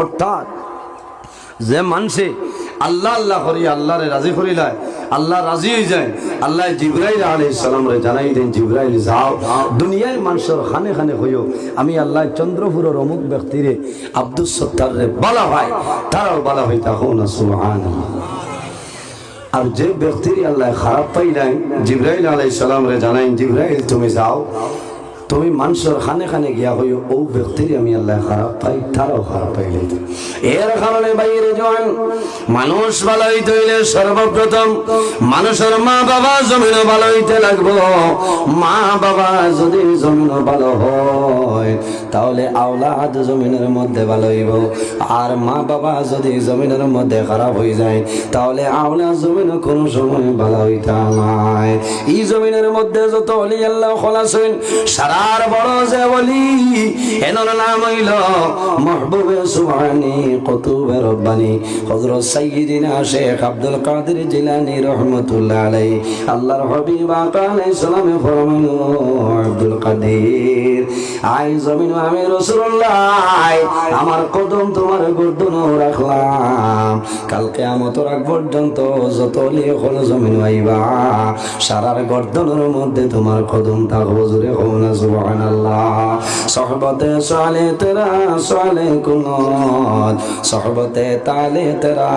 অর্থাৎ যে মানুষে আল্লাহ আল্লাহ করি আল্লাহরে রাজি করিলায় আল্লাহ রাজি হয়ে যায়, আল্লাহ জিব্রাইল রে জানাই দেন, জিব্রাইল যাও, দুনিয়ার মানুষের খানে খানে হইও, আমি আল্লাহ চন্দ্রপুরের অমুক ব্যক্তিরে আব্দুল সত্তার রে বলা হয় তারাও বলা হয় তখন সুবহানাল্লাহ। আর যে ব্যক্তির আল্লাহ খারাপ পাই নাই, জিব্রাইল আলাইহিস সালাম রে জানাই, জিব্রাইল তুমি যাও তুমি মানুষের খানে খানে গিয়া হইও, ও ব্যক্তির আমি আল্লাহ খারাপ পাই, তারাও খারাপ পাইলে এর কারণে বাইরে জোয়ান মানুষ ভালো হইতে হইলে সর্বপ্রথম মানুষের মা বাবা জমিন ভালো হইতে লাগবো। মা বাবা যদি জমিন ভালো হয় তাহলে আওলাদ জমিনের মধ্যে ভালো হইব। আর মা বাবা যদি জমিনের মধ্যে খারাপ হয়ে যায়, তাহলে আওলা জমিন কোনো সময় ভালো হইতা নাই। এই জমিনের মধ্যে যত অলি আল্লাহ খোলাছেন সারার বড় যে বলি এনর নাম হইল মহবুবে সুবহানি কতুবে রব্বানি। হযরত সাইয়্যিদিনা শেখ আব্দুল কাদের জিলানী রহমাতুল্লাহ আলাইহি, আল্লাহর হাবিব আকা আলাইহিস সালামে ফরমানো আব্দুল কাদের আই জমিন আমি রসুল্লাহ আমার কদম তোমার গর্দন রাখলাম। কালকে আমত রাখ পর্যন্ত যত হল জমিন আইবা সারার গর্দনের মধ্যে তোমার কদম থাকব জোরে হো না, সুবহানাল্লাহ। সহবতে সালে তেরা, সালে কুনত। সহবতে তালে তেরা,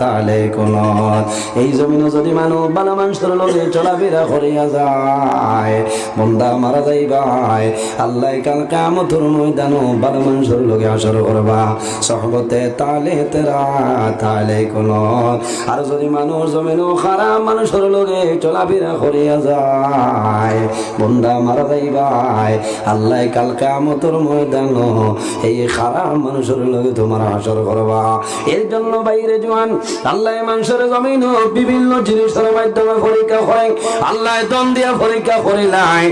তালে কুনত। এই জমিনে যদি মানুষ বানা মানুষের লগে চলাফেরা করিয়া যায়, বন্দা মারা যাইবাই আল্লাহ কাল কামতর ময়দানো বানা মানুষের লগে আসর করবা। সহবতে তালে তেরা, তালে আর যদি মানুষ জমিনও খারাপ, মানুষের লগে চলাফেরা করিয়া যায়, বন্দা মারা যাইবাই আল্লাহ কাল কামতর ময়দান এই খারাপ মানুষের লগে তোমার হাসর করবা। এর জন্য বাইরে জোয়ান, আল্লাহ মানুষের জমিন বিভিন্ন জিনিসের মাধ্যমে পরীক্ষা করে, আল্লাহ দম দিয়া পরীক্ষা করিলাই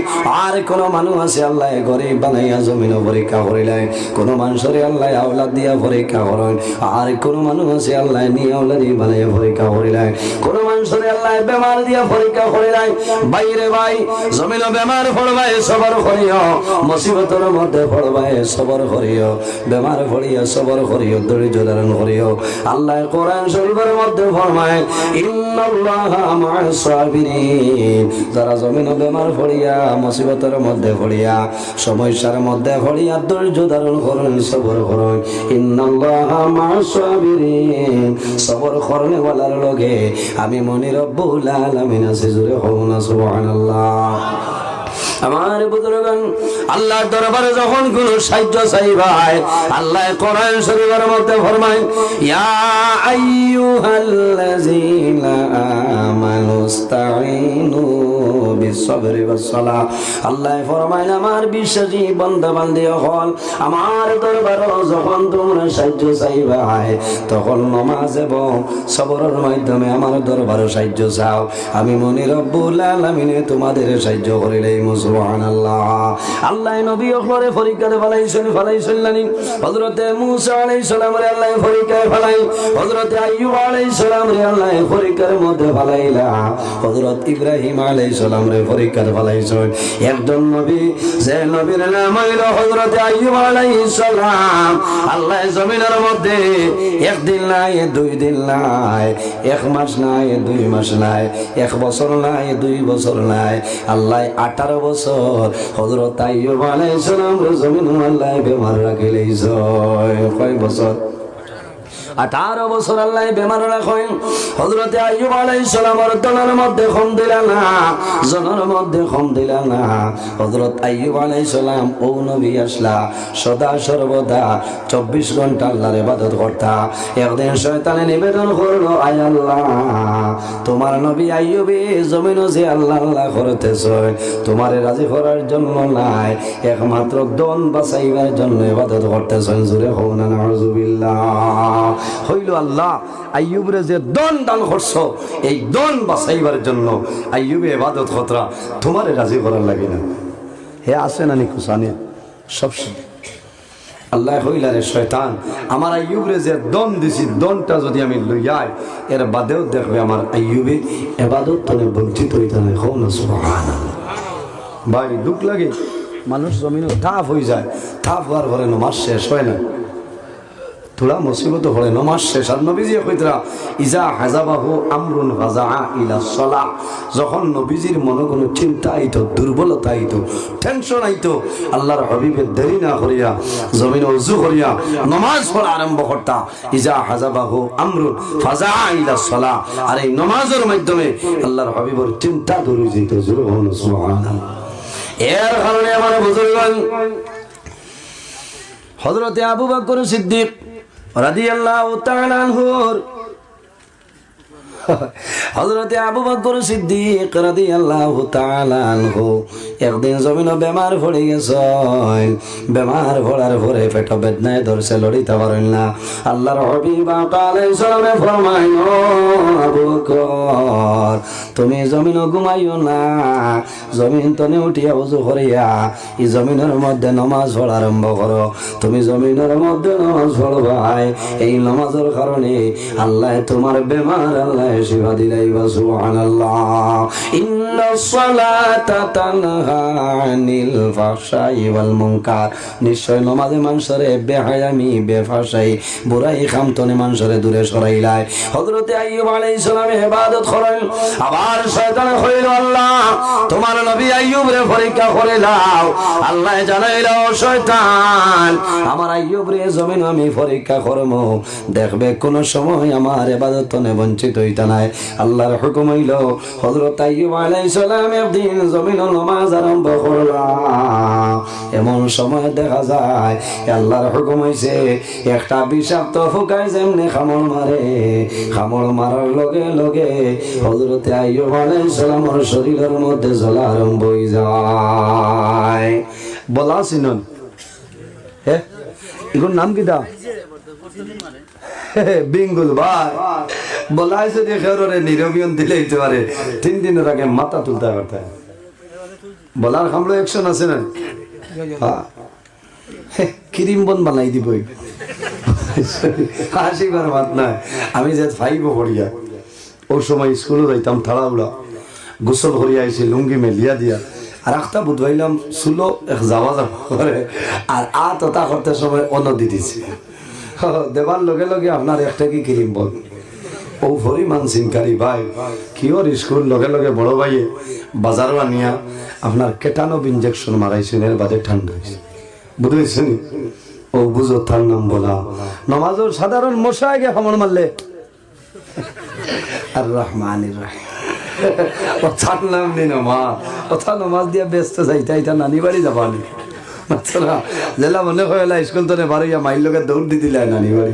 আর কোন মানুষ আছে, আল্লাহ গরিব বানাইয়া জমিন পরীক্ষা করিলাই কোন মানুষের আল্লাহ আওলাদ দিয়া পরীক্ষা করেন। আর কোন মানুষ আছে, আল্লাহ নিয়ে আওলাদি বানাইয়া পরীক্ষা করিলাই কোন মানুষের আল্লাহ বেমার দিয়া পরীক্ষা করিলাই বাইরে ভাই জমিন বেমার পড়বাই সবার করিও। মুসিবতের মধ্যে পড়বাই সবর করিও। বেমার পড়িয়া সবর করিও, ধৈর্য ধারণ করিও। আল্লাহ কোরআন শরীফের মধ্যে ফরমায়, ইন্নাল্লাহা মা'আস সাবিরিন। যারা জমিন বেমার পড়িয়া, মুসিবতের মধ্যে পড়িয়া, সমস্যার মধ্যে পড়িয়া, ধৈর্য ধারণ করেন, সবর করেন। ইন্নাল্লাহা মা'আস সাবিরিন। সবর করনে ওয়ালার লগে আমি মনে রব্বুল আলামিন আছে, জুরে হও না, সুবহানাল্লাহ। আমার বুজুর্গান, আল্লাহর দরবারে যখন কোন সাহায্য চাইবাই আল্লাহ কোরআন শরীফের মধ্যে ফরমায়, ইয়া আইয়ুহাল্লাযিনা আমানু আমার দরবারে সাহায্য দরবারে সাহায্য চাও। আমি মনি রব্বুল তোমাদের সাহায্য করিলেই সুবহানাল্লাহ। আল্লাহ নবী ওপরে পরীক্ষাতে ফলাইছেন ফলাইছেন রে আল্লাহ পরীক্ষায় ফলাই। হযরতে আইয়ুব আলাইহিস সালাম রে আল্লাহ পরীক্ষার মধ্যে ফলাইলা। হযরত ইব্রাহিম সালাম রে পরীক্ষাতে ফলাইছেন একজন নবী, যে নবীর নাম হইল আইয়ুব আলাইহিস সালাম। আল্লাহ জমিনের মধ্যে একদিন নাই, দুই দিন নাই, এক মাস নাই, দুই মাস নাই, এক বছর নাই, দুই বছর নাই। আল্লাহ আঠারো বছর হজরত আলাইহিস সালাম জমিন আল্লাহ বেমার রাখিলেই কয় বছর? আঠারো বছর আল্লাহ বেমার রাখেন। হজরতে আইয়ুব আলাইহিস সালামের দলের মধ্যে কম দিলা না, জনের মধ্যে কম দিলা না। হজরত আইয়ুব আলাইহিস সালাম, ও নবী আসলা, সদা সর্বদা চব্বিশ ঘণ্টা আল্লাহর ইবাদত করতা। একদিন শয়তানে নিবেদন করল, আয় আল্লাহ, তোমার নবী আইয়ুবে জমিন যে আল্লাহ আল্লাহ করতেছ, তোমারে রাজি করার জন্য নাই, একমাত্র দন বাঁচাইবার জন্য ইবাদত করতেছেন জুড়ে হও না, নাউজুবিল্লাহ। হইল আল্লাহ, আইয়ুবরে যে দন দান করছ, এই দন বাঁচাইবার জন্য আইয়ুবে ইবাদত কতরা তোমারে রাজি করার লাগে না। হে আসে না নিকুসানে সব আল্লাহ হইলারে শয়তান, আমার আইয়ুবরে যে দন দিছি, দনটা যদি আমি লইয়াই, এর বাদেও দেখবে আমার আইয়ুবে এবাদত তনে বঞ্চিত হইতে নাই। হও না ভাই, দুঃখ লাগে, মানুষ জমিনে থাপ হয়ে যায় থাপ হওয়ার পরে মাস শেষ হয় না। থোড়া মুসিবত হলে নমাজ শেষ। আর নবীজি কইতরা ইজা হাজাবাহু আমরুন ফাজা ইলা সলা যখন নবীজির মনে কোনো চিন্তা আইতো, দুর্বলতা আইতো টেনশন আইতো, আল্লাহর হাবিবের দেরি না করিয়া, জমিন উজু করিয়া নমাজ পড়া আরম্ভ করতা। ইজা হাজাবাহু আমরুন ফাজা ইলা সলা আর এই নমাজের মাধ্যমে আল্লাহর হাবিবের চিন্তা দূর যেত, জোরে হন সুবহানাল্লাহ। এর কারণে আমার বুজুর্গগণ হজরতে আবু বকর সিদ্দিক হজরতে আবু বকর সিদ্দিক রাদি আল্লাহ তালানহু একদিন জমিন বেমার ভরে গেছেন। বেমার ভরার ভরে পেট বেদনায় ধরছে, লড়িতে পারেন না। আল্লাহর হাবিব কালে সালামে ফরমাইন তুমি জমিন ঘুমাইও না, জমিন তনে উঠিয়া উজু করিয়া, এই জমিনের মধ্যে নমাজ পড়া আরম্ভ করো। তুমি জমিনের মধ্যে নমাজ পড়বাই, এই নমাজের কারণে আল্লাহ তোমার বেমার আল্লাহ শিবা দিলাইবা ওয়াল মুনকার। নিশ্চয় নমাজে মানুষরে বেহায়ামি, বেফাশাই, বুড়াই খামতনে মানুষরে দূরে ইবাদত করেন। আবার শয়তান কইল আল্লাহ। তোমার নবী আইয়ুব রে পরীক্ষা করে দাও। আল্লাহ জানাইল শয়তান, আমার আইয়ুব রে জমিন আমি পরীক্ষা করব। দেখবে কোন সময় আমার ইবাদত তনে বঞ্চিত হইতা নাই। আল্লাহর হুকুম হইল, হযরত আইয়ুব আলাইহিস সালাম একদিন জমিন নামাজ আরম্ভ করলাম এমন সময় দেখা যায় আল্লাহর হুকুম হইছে, একটা বিষাক্ত ফুকাই যেমনি খামড় মারে। খামড় মারার লগে লগে হজরতে আইয়ুব সালামের শরীরের মধ্যে যায়। বলা সিনন হে, এগুলোর নাম কি দা বিঙ্গুল, ভাই। বলা যে খেরোরে নিরবিয়ন দিলে হইতে পারে। তিন দিনের আগে মাথা তুলতে পারতে বলার খামলো একশন আছে না? হ্যাঁ। ক্রিম বন বানাই দিবই হাসিবার মাত নাই। আমি যে ফাইব পড়িয়া। ওই সময় স্কুলে যাইতাম থাড়াউড়া গোসল করিয়া আইছি, লুঙ্গি মেলিয়া দিয়া। আর একটা বুধবাইলাম চুলো এক যাওয়া যাওয়া করে আর আ তথা করতে সময় অনদি দিছে। দেবার লগে লগে আপনার একটা কি ক্রিম বল? ও পরিমাণ সিনকারি ভাই, কিওর স্কুল? লগে লগে বড় ভাইয়ে বাজারও আনিয়া আপনার কেটানব ইঞ্জেকশন মারাইছেন এর বাদে ঠান্ডা হয়েছে বুঝেছেন? ও বুঝো তার নাম বলা। নমাজের সাধারণ মশা আগে হামর মারলে। আর রহমানির রাহিম কথার নাম নি নমা ওথা নমাজ দিয়া ব্যস্ত যাইতা ইতা নানি বাড়ি যাবানি মাত্রা জেলা মনে হয়ে স্কুল তো বাড়িয়া মাইল লোকের দৌড় দি দিলে নানি বাড়ি।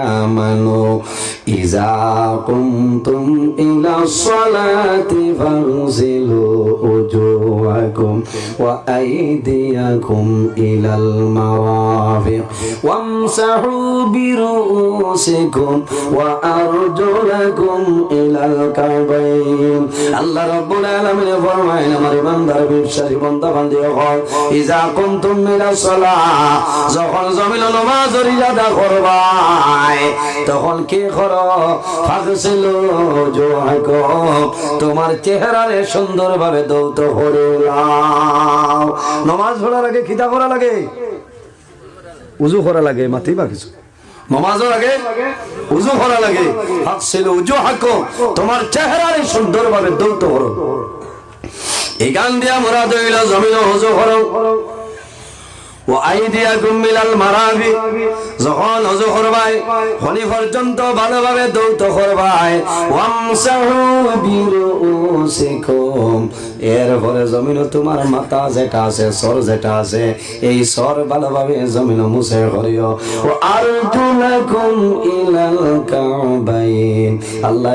ইযা কুনতুম ইলা الصلاةi فاغسلوا وجوهكم وأيديكم إلى المرافق وامسحوا برؤوسكم وأرجلكم إلى الكعبين الله رب العالمين فرمائنا আমার ইমানদার বিশ্বাসী বন্ধা বান্ধি হল ইজা কুনতুম মিনা সালাহ যখন জমিন নামাজ ইজাদা করবাই তখন কি করো ফাগসিল জোহাকুম তোমার চেহারারে সুন্দরভাবে দৌত করে লাও। নামাজ পড়ার আগে খিদা করা লাগে? উজু করা লাগে মাতি বা কিছু? নমাজের আগে উজু করা লাগে। ফাগসিল উজু হাকো তোমার দৌত করো এই গান দিয়া মোরা দইল জমিন উজু করো যখন অজু করবাই খনি পর্যন্ত ভালোভাবে দৌত করবাই এরপরে জমিন তোমার মাথা যেটা আছে সর যেটা আছে, এই সর ভালোভাবে জমিন মুছে করিও। ও আর জুলাকুম ইলাল কাবাইন। আল্লাহ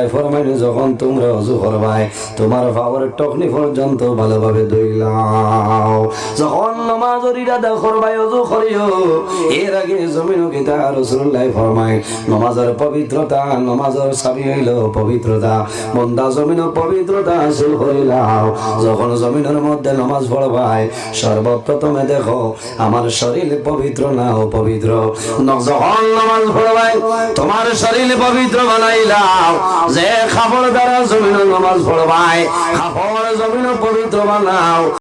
যখন তোমরা করবাই, তোমার পাওয়ার টকনি পর্যন্ত ভালোভাবে দইলাও যখন অজু করিও। এর আগে জমিন কিতা ফরমায় নমাজের পবিত্রতা, নমাজের সাবি হইল পবিত্রতা। বন্দা জমিন পবিত্রতা হাসিল করিলাও যখন জমিনের মধ্যে নমাজ পড়বাই সর্বপ্রথমে দেখো, আমার শরীর পবিত্র না অপবিত্র? পবিত্র যখন নমাজ পড়বাই তোমার শরীর পবিত্র বানাইলাও যে খাবার দ্বারা জমিনের নমাজ পড়বাই খাবার জমিন পবিত্র বানাও।